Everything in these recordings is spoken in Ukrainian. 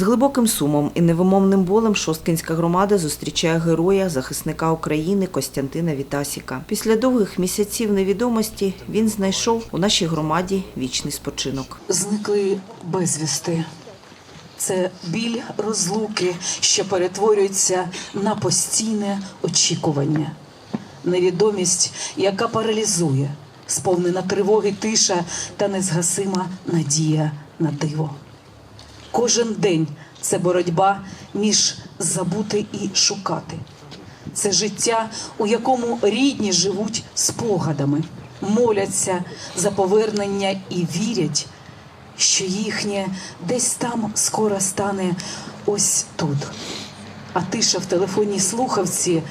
З глибоким сумом і невимовним болем Шосткинська громада зустрічає героя, захисника України Костянтина Вітасіка. Після довгих місяців невідомості він знайшов у нашій громаді вічний спочинок. зникли безвісти. Це біль розлуки, що перетворюється на постійне очікування, невідомість, яка паралізує, сповнена тривоги, тиша та незгасима надія на диво. Кожен день це боротьба між забути і шукати. Це життя, у якому рідні живуть спогадами, моляться за повернення і вірять, що їхнє десь там скоро стане ось тут. А тиша в телефонній слухавці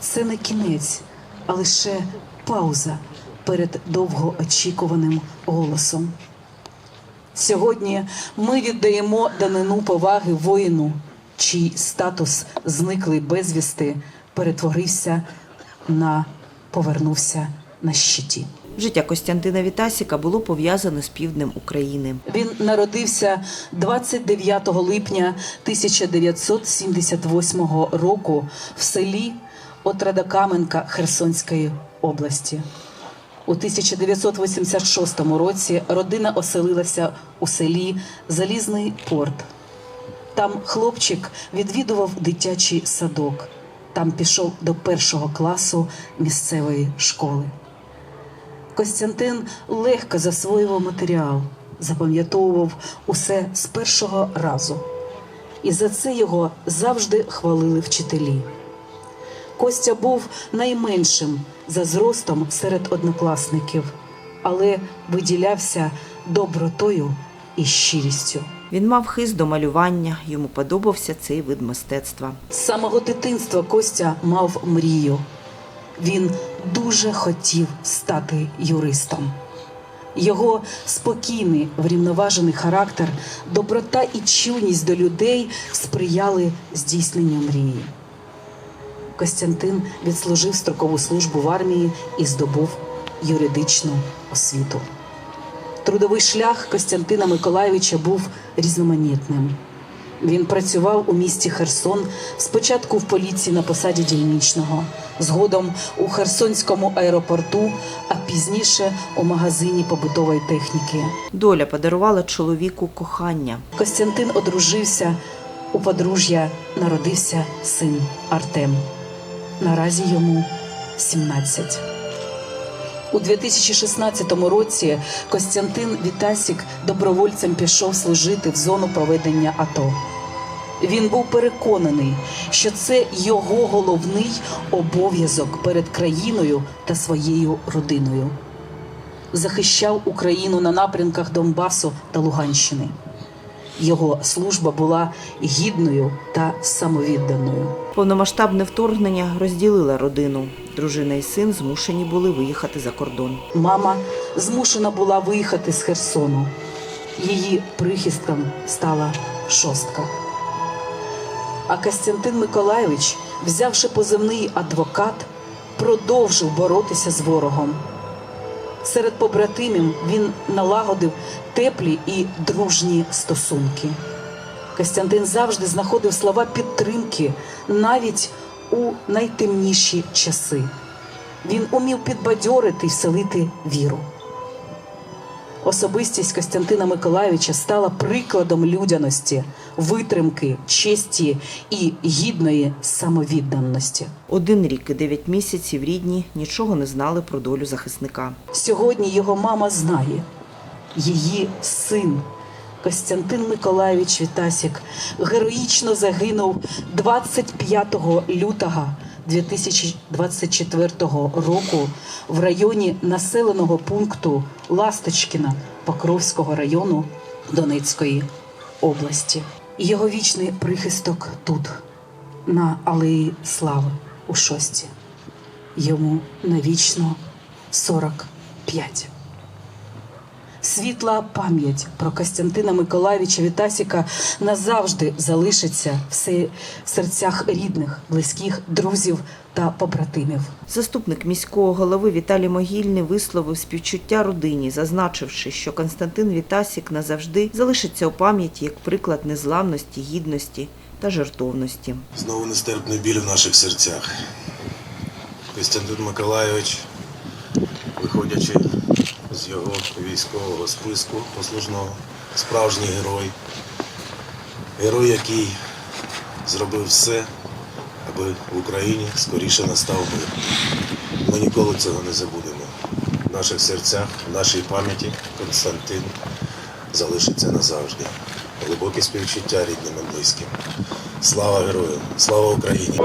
це не кінець, а лише пауза перед довгоочікуваним голосом. Сьогодні ми віддаємо данину поваги воїну, чий статус зниклий безвісти перетворився на повернувся на щиті. Життя Костянтина Вітасіка було пов'язане з півднем України. Він народився 29 липня 1978 року в селі Отрадокаменка Херсонської області. У 1986 році родина оселилася у селі Залізний порт. Там хлопчик відвідував дитячий садок. Там пішов до першого класу місцевої школи. Костянтин легко засвоював матеріал, запам'ятовував усе з першого разу. І за це його завжди хвалили вчителі. Костя був найменшим за зростом серед однокласників, але виділявся добротою і щирістю. Він мав хист до малювання, йому подобався цей вид мистецтва. З самого дитинства Костя мав мрію. Він дуже хотів стати юристом. Його спокійний, врівноважений характер, доброта і чуйність до людей сприяли здійсненню мрії. Костянтин відслужив строкову службу в армії і здобув юридичну освіту. Трудовий шлях Костянтина Миколайовича був різноманітним. Він працював у місті Херсон спочатку в поліції на посаді дільничного, згодом у Херсонському аеропорту, а пізніше у магазині побутової техніки. Доля подарувала чоловіку кохання. Костянтин одружився. У подружжя народився син Артем. Наразі йому 17. У 2016 році Костянтин Вітасік добровольцем пішов служити в зону проведення АТО. Він був переконаний, що це його головний обов'язок перед країною та своєю родиною. Захищав Україну на напрямках Донбасу та Луганщини. Його служба була гідною та самовідданою. Повномасштабне вторгнення розділило родину. Дружина і син змушені були виїхати за кордон. Мама змушена була виїхати з Херсону. Її прихистком стала шостка. А Костянтин Миколайович, взявши позивний адвокат, продовжив боротися з ворогом. Серед побратимів він налагодив теплі і дружні стосунки. Костянтин завжди знаходив слова підтримки навіть у найтемніші часи. Він умів підбадьорити й вселити віру. Особистість Костянтина Миколайовича стала прикладом людяності, витримки, честі і гідної самовідданості. Один рік і дев'ять місяців рідні нічого не знали про долю захисника. Сьогодні його мама знає, її син Костянтин Миколайович Вітасік героїчно загинув 25 лютого 2024 року в районі населеного пункту Ласточкіна Покровського району Донецької області. Його вічний прихисток тут, на Алеї Слави у шості. Йому навічно 45. Світла пам'ять про Костянтина Миколаєвича Вітасіка назавжди залишиться в серцях рідних, близьких, друзів та побратимів. Заступник міського голови Віталій Могильний висловив співчуття родині, зазначивши, що Константин Вітасік назавжди залишиться у пам'яті як приклад незламності, гідності та жертовності. Знову нестерпний біль в наших серцях. Костянтин Миколайович, виходячи з його військового списку послужного, справжній герой. Герой, який зробив все, аби в Україні скоріше настав мир. Ми ніколи цього не забудемо. В наших серцях, в нашій пам'яті Константин залишиться назавжди. Глибоке співчуття рідним і близьким. Слава герою! Слава Україні!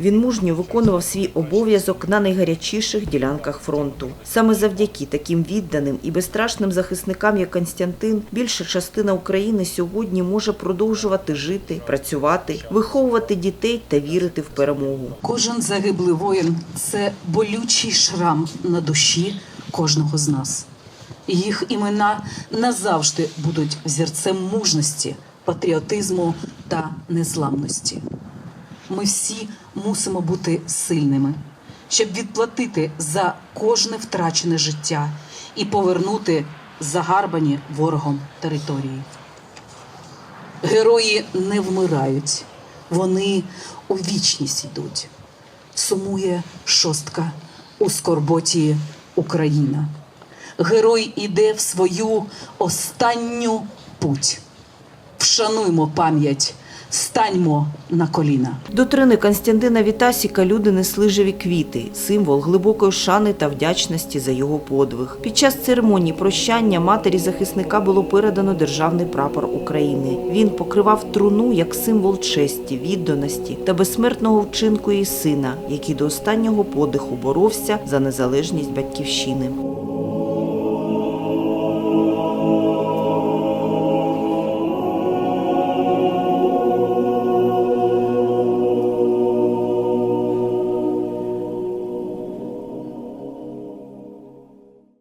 Він мужньо виконував свій обов'язок на найгарячіших ділянках фронту. Саме завдяки таким відданим і безстрашним захисникам, як Константин, більша частина України сьогодні може продовжувати жити, працювати, виховувати дітей та вірити в перемогу. Кожен загиблий воїн це болючий шрам на душі кожного з нас. Їх імена назавжди будуть взірцем мужності, патріотизму та незламності. Ми всі мусимо бути сильними, щоб відплатити за кожне втрачене життя і повернути загарбані ворогом території. Герої не вмирають, вони у вічність йдуть. Сумує шостка у скорботі Україна. Герой іде в свою останню путь. Вшануймо пам'ять, станьмо на коліна. До трини Константина Вітасіка люди несли живі квіти, символ глибокої шани та вдячності за його подвиг. Під час церемонії прощання матері захисника було передано державний прапор України. Він покривав труну як символ честі, відданості та безсмертного вчинку її сина, який до останнього подиху боровся за незалежність батьківщини.